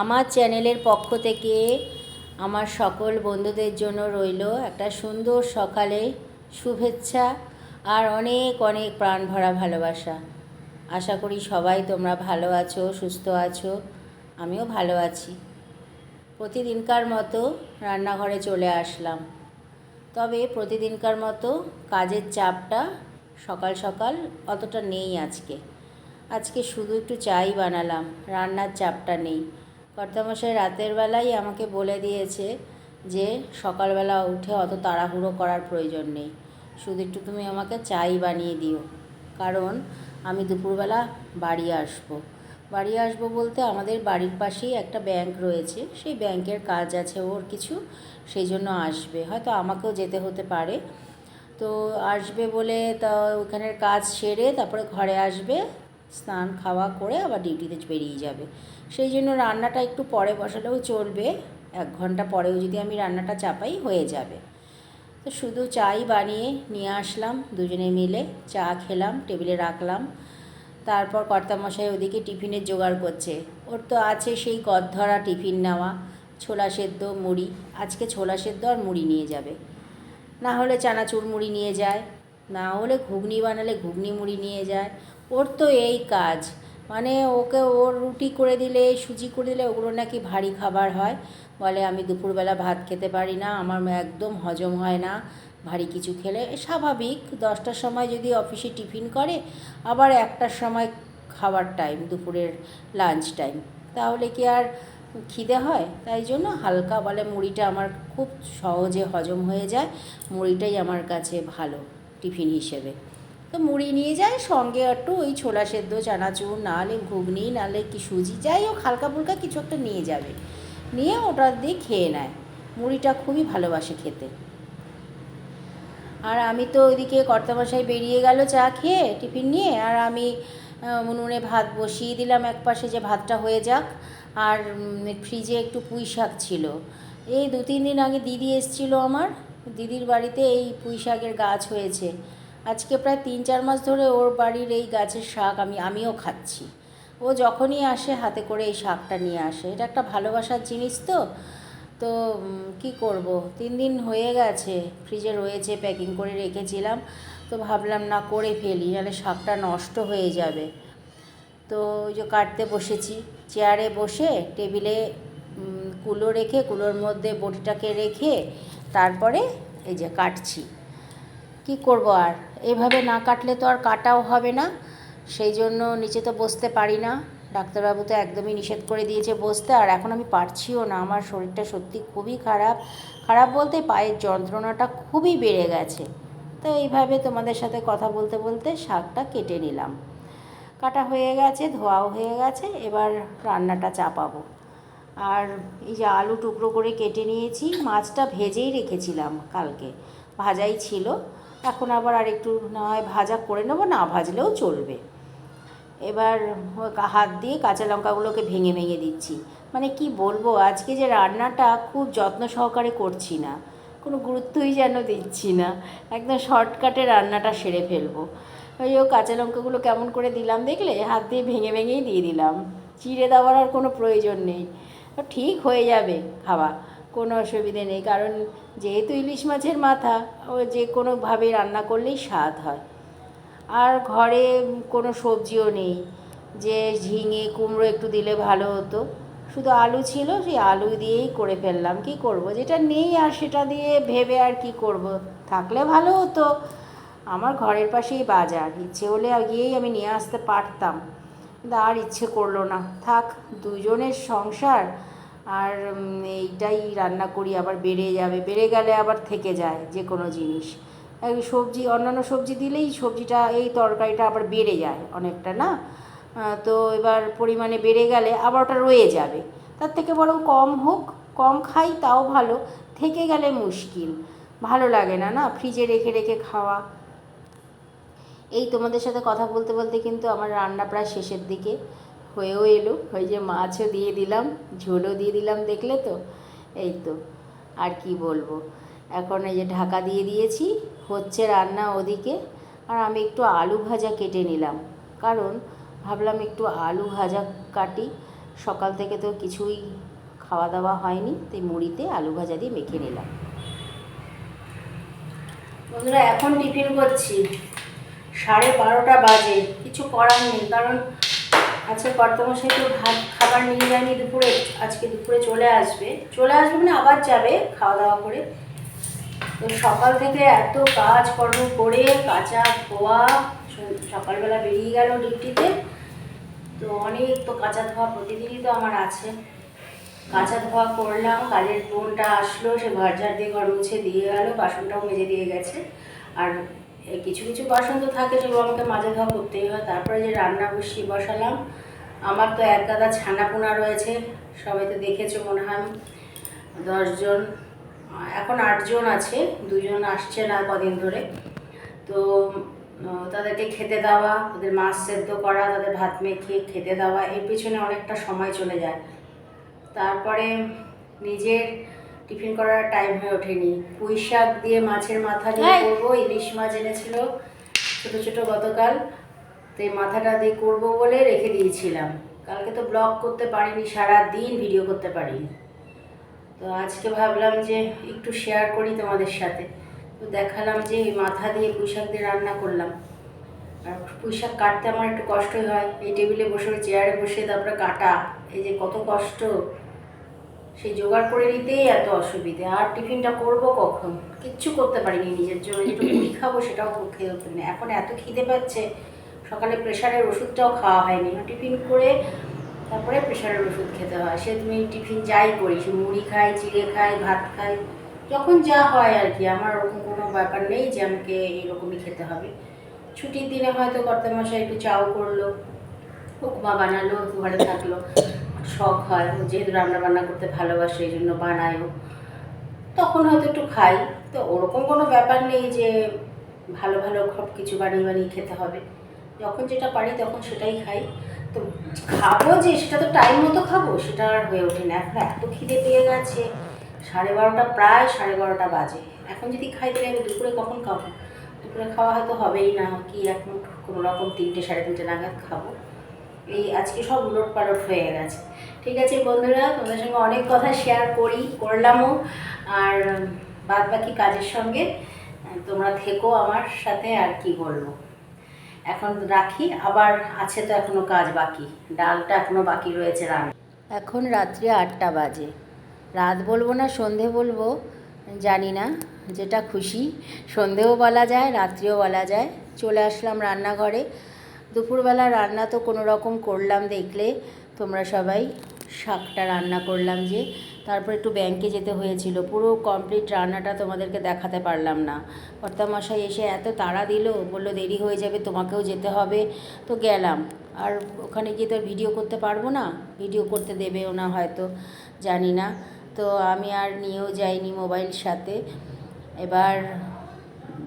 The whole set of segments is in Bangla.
আমার চ্যানেলের পক্ষ থেকে আমার সকল বন্ধুদের জন্য রইল একটা সুন্দর সকালে শুভেচ্ছা আর অনেক অনেক প্রাণ ভরা ভালোবাসা। আশা করি সবাই তোমরা ভালো আছো, সুস্থ আছো, আমিও ভালো আছি। প্রতিদিনকার মতো রান্নাঘরে চলে আসলাম। তবে প্রতিদিনকার মতো কাজের চাপটা সকাল সকাল অতটা নেই আজকে। আজকে শুধু একটু চাই বানালাম, রান্নার চাপটা নেই। কর্তামশাই রাতের বেলায় আমাকে বলে দিয়েছে যে সকালবেলা উঠে অত তাড়াহুড়ো করার প্রয়োজন নেই। শুধু একটু তুমি আমাকে চাই বানিয়ে দিও। কারণ আমি দুপুরবেলা বাড়ি আসব। বাড়ি আসব বলতে আমাদের বাড়ির পাশেই একটা ব্যাংক রয়েছে। সেই ব্যাংকের কাজ আছে, ওর কিছু সেই জন্য আসবে। হয়তো আমাকেও যেতে হতে পারে। তো আসবে বলে তা ওখানের কাজ সেরে তারপরে ঘরে আসবে, স্নান খাওয়া করে আবার ডিউটিতে বেরিয়ে যাবে। সেই জন্য রান্নাটা একটু পরে বসালেও চলবে। এক ঘণ্টা পরেও যদি আমি রান্নাটা চাপাই, হয়ে যাবে। তো শুধু চাই বানিয়ে নিয়ে আসলাম দুজনে মিলে। চা খেলাম, টেবিলে রাখলাম। তারপর কর্তামশাই ওদিকে টিফিনের জোগাড় করছে। ওর তো আছে সেই গদধরা টিফিন নেওয়া, ছোলা সেদ্ধ, মুড়ি। আজকে ছোলা সেদ্ধ আর মুড়ি নিয়ে যাবে। না হলে চানাচুর মুড়ি নিয়ে যায়। না হলে ঘুগনি বানালে ঘুগনি মুড়ি নিয়ে যায়। ওর তো এই কাজ। মানে ওকে ওর রুটি করে দিলে, সুজি করে দিলে, ওগুলো নাকি ভারী খাবার হয়। বলে, আমি দুপুরবেলা ভাত খেতে পারি না, আমার একদম হজম হয় না, ভারী কিছু খেলে। স্বাভাবিক, দশটার সময় যদি অফিসে টিফিন করে, আবার একটার সময় খাবার টাইম, দুপুরের লাঞ্চ টাইম। তাহলে কি আর খিদে হয়? তাই জন্য হালকা বলে, মুড়িটা আমার খুব সহজে হজম হয়ে যায়, মুড়িটাই আমার কাছে ভালো, টিফিন হিসেবে। তো মুড়ি নিয়ে যায়, সঙ্গে একটু ওই ছোলা সেদ্ধ, চানাচুর নাহলে ঘুগনি নাহলে কি সুজি, যাই হোক, হালকা ফুলকা কিছু একটা নিয়ে যাবে। নিয়ে ওটা দিয়ে খেয়ে নেয়। মুড়িটা খুবই ভালোবাসে খেতে। আর আমি তো ওইদিকে কর্তামশাই বেরিয়ে গেল চা খেয়ে টিফিন নিয়ে, আর আমি উনুনে ভাত বসিয়ে দিলাম এক পাশে যে ভাতটা হয়ে যাক, আর ফ্রিজে একটু পুঁই শাক ছিল। এই দু তিন দিন আগে দিদি এসেছিল আমার। দিদির বাড়িতে এই পুঁই শাকের গাছ হয়েছে। আজকে প্রায় তিন চার মাস ধরে ওর বাড়ির এই গাছের শাক আমি, আমিও খাচ্ছি। ও যখনই আসে, হাতে করে এই শাকটা নিয়ে আসে। এটা একটা ভালোবাসার জিনিস তো। তো কি করব? তিন দিন হয়ে গেছে, ফ্রিজে রয়েছে, প্যাকিং করে রেখেছিলাম। তো ভাবলাম, না, করে ফেলি, নাহলে শাকটা নষ্ট হয়ে যাবে। তো ওই যে কাটতে বসেছি। চেয়ারে বসে, টেবিলে কুলো রেখে, কুলোর মধ্যে বটিটাকে রেখে, তারপরে এই যে কাটছি। কি করব আর? এভাবে না কাটলে তো আর কাটাও হবে না। সেই জন্য নিচে তো বসতে পারি না। ডাক্তারবাবু তো একদমই নিষেধ করে দিয়েছে বসতে, আর এখন আমি পারছিও না। আমার শরীরটা সত্যি খুবই খারাপ। খারাপ বলতে পায়ের যন্ত্রণাটা খুবই বেড়ে গেছে। তো এইভাবে তোমাদের সাথে কথা বলতে বলতে শাকটা কেটে নিলাম। কাটা হয়ে গেছে, ধোয়াও হয়ে গেছে, এবার রান্নাটা চাপাবো। আর এই যে আলু টুকরো করে কেটে নিয়েছি, মাছটা ভেজেই রেখেছিলাম কালকে। ভাজাই ছিল। এখন আবার আর একটু না হয় ভাজা করে নেব, না ভাজলেও চলবে। এবার হাত দিয়ে কাঁচা লঙ্কাগুলোকে ভেঙে ভেঙে দিচ্ছি। মানে কি বলব, আজকে যে রান্নাটা খুব যত্ন সহকারে করছি না, কোনো গুরুত্বই যেন দিচ্ছি না। একদম শর্টকাটে রান্নাটা সেরে ফেলব। ওই ও কাঁচা লঙ্কাগুলো কেমন করে দিলাম দেখলে, হাত দিয়ে ভেঙে ভেঙেই দিয়ে দিলাম। চিড়ে দেওয়ার আর কোনো প্রয়োজন নেই। ঠিক হয়ে যাবে খাওয়া। কোনো অসুবিধে নেই, কারণ যেহেতু ইলিশ মাছের মাথা, ও যে কোনোভাবে রান্না করলেই স্বাদ হয়। আর ঘরে কোনো সবজিও নেই, যে ঝিঙে, কুমড়ো একটু দিলে ভালো হতো। শুধু আলু ছিল, সেই আলু দিয়েই করে ফেললাম, কি করব? যেটা নেই আর সেটা দিয়ে ভেবে আর কি করব? থাকলে ভালো হতো। আমার ঘরের পাশেই বাজার, ইচ্ছে হলে গিয়েই আমি নিয়ে আসতে পারতাম। কিন্তু আর ইচ্ছে করল না। থাক, দুজনের সংসার আর এইটাই রান্না করি, আবার বেড়ে যাবে। বেড়ে গেলে আবার থেকে যায় যে কোনো জিনিস সবজি, অন্যান্য সবজি দিলেই সবজিটা, এই তরকারিটা আবার বেড়ে যায় অনেকটা, না? তো এবার পরিমাণে বেড়ে গেলে আবার ওটা রয়ে যাবে। তার থেকে বরং কম হোক, কম খাই, তাও ভালো। থেকে গেলে মুশকিল। ভালো লাগে না না? ফ্রিজে রেখে রেখে খাওয়া। এই তোমাদের সাথে কথা বলতে বলতে কিন্তু আমার রান্না প্রায় শেষের দিকে। হয়েও এলো। ওই যে মাছও দিয়ে দিলাম, ঝোলও দিয়ে দিলাম দেখলে তো? এই তো, আর কি বলব? এখন এই যে ঢাকা দিয়ে দিয়েছি, হচ্ছে রান্না ওদিকে। আর আমি একটু আলু ভাজা কেটে নিলাম। কারণ ভাবলাম একটু আলু ভাজা কাটি। সকাল থেকে তো কিছুই খাওয়া দাওয়া হয়নি, তাই মুড়িতে আলু ভাজা দিয়ে মেখে নিলাম। বন্ধুরা, এখন টিফিন করছি। সাড়ে বারোটা বাজে, কিছু করার নেই। কারণ আজকে কর্তমশাই তো ভাত, খাবার নিয়ে যায়নি দুপুরে, আজকে দুপুরে চলে আসবে। চলে আসবে মানে আবার যাবে খাওয়া দাওয়া করে। তো সকাল থেকে এত কাজ কর্ম করে, কাঁচা ধোয়া সকালবেলা বেরিয়ে গেল ডিউটিতে। তো অনেক তো কাঁচা ধোয়া প্রতিদিনই তো আমার আছে। কাঁচা ধোয়া করলাম, কাজের বোনটা আসলো, সে ঘর ঝাড় দিয়ে ঘর মুছে দিয়ে গেল, বাসনটাও মেজে দিয়ে গেছে। আর কিছু কিছু বাসন তো থাকে যেগুলো আমাকে মাজা ধোয়া করতেই হয়। তারপরে যে রান্না বসিয়ে বসালাম। আমার তো এক গাদা ছানাপোনা রয়েছে, সবাই তো দেখেছ মনে হয়। দশজন, এখন আটজন আছে, দুজন আসছে না কদিন ধরে। তো তাদেরকে খেতে দেওয়া ওদের মাছ সেদ্ধ করা, তাদের ভাত মেখে খেতে দেওয়া, এর পিছনে অনেকটা সময় চলে যায়। তারপরে নিজের টিফিন করার টাইম হয়ে ওঠেনি। পুঁই শাক দিয়ে মাছের মাথা দিয়ে করব ইলিশ মাছ এনেছিল ছোটো ছোটো গতকাল। তো এই মাথাটা দিয়ে করব বলে রেখে দিয়েছিলাম। কালকে তো ব্লগ করতে পারিনি সারা দিন ভিডিও করতে পারিনি। তো আজকে ভাবলাম যে একটু শেয়ার করি তোমাদের সাথে। তো দেখালাম যে মাথা দিয়ে পুঁই শাক দিয়ে রান্না করলাম। আর পুঁই শাক কাটতে আমার একটু কষ্টই হয়। এই টেবিলে বসে চেয়ারে বসে তারপরে কাটা। এই যে কত কষ্ট। সেই জোগাড় করে নিতেই এত অসুবিধে। আর টিফিনটা করব কখন? কিচ্ছু করতে পারিনি নিজের জন্য। যেটু মুড়ি খাব সেটাও খেয়ে উঠতে না এখন এত খিদে পাচ্ছে সকালে প্রেশারের ওষুধটাও খাওয়া হয়নি। টিফিন করে তারপরে প্রেশারের ওষুধ খেতে হয়। সে তুমি টিফিন যাই করি সে মুড়ি খাই চিড়ে খাই ভাত খাই যখন যা হয় আর কি। আমার ওরকম কোনো ব্যাপার নেই যে আমাকে এরকমই খেতে হবে। ছুটির দিনে হয়তো কর্তামশাই একটু চাও করল উপমা বানালো ঘরে থাকল। শখ হয় যেহেতু রান্না বান্না করতে ভালোবাসে, এই জন্য বানায়ও তখন হয়তো একটু খাই। তো ওরকম কোনো ব্যাপার নেই যে, ভালো ভালো সব কিছু বানিয়ে বানিয়ে খেতে হবে। যখন যেটা পারি তখন সেটাই খাই। তো খাব যে, সেটা তো টাইম মতো খাব, সেটা আর হয়ে ওঠে না। এখন এত খিদে পেয়ে গেছে, সাড়ে বারোটা প্রায় সাড়ে বারোটা বাজে। এখন যদি খাই তাহলে আমি দুপুরে কখন খাব? দুপুরে খাওয়া হয়তো হবেই না। কি এখন কোনো রকম তিনটে, সাড়ে তিনটে নাগাদ খাব। এই আজকে সব উলট পালট হয়ে গেছে। ঠিক আছে বন্ধুরা, তোমাদের সঙ্গে অনেক কথা শেয়ার করি, করলামও। আর বাদ বাকি কাজের সঙ্গে তোমরা থেকো আমার সাথে আর কি বলব। এখন রাখি, আবার আছে তো এখনও কাজ বাকি। ডালটা এখনও বাকি রয়েছে রান্না। এখন রাত্রি আটটা বাজে। রাত বলব না, সন্ধে বলব, জানি না, যেটা খুশি। সন্ধেও বলা যায়, রাত্রিও বলা যায়। চলে আসলাম রান্নাঘরে। দুপুরবেলা রান্না তো কোনো রকম করলাম দেখলে। তোমরা সবাই শাকটা রান্না করলাম যে, তারপর একটু ব্যাংকে যেতে হয়েছিল। পুরো কমপ্লিট রান্নাটা তোমাদেরকে দেখাতে পারলাম না। কর্তামশাই এসে এত তাড়া দিল, বলল, দেরি হয়ে যাবে, তোমাকেও যেতে হবে। তো গেলাম। আর ওখানে গিয়ে তো ভিডিও করতে পারব না। ভিডিও করতে দেবেও না হয়তো, জানি না। তো আমি আর নিয়েও যাইনি মোবাইল সাথে। এবার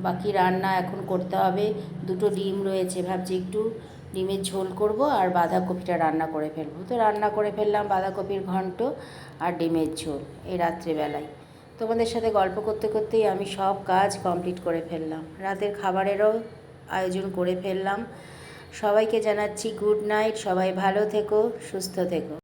বাকি রান্না এখন করতে হবে। দুটো ডিম রয়েছে, ভাবছি একটু ডিমের ঝোল করব আর বাঁধাকপিটা রান্না করে ফেলব। তো রান্না করে ফেললাম বাঁধাকপির ঘন্ট আর ডিমের ঝোল এই রাত্রিবেলায়। তোমাদের সাথে গল্প করতে করতেই আমি সব কাজ কমপ্লিট করে ফেললাম। রাতের খাবারেরও আয়োজন করে ফেললাম। সবাইকে জানাচ্ছি গুড নাইট, সবাই ভালো থেকো, সুস্থ থেকো।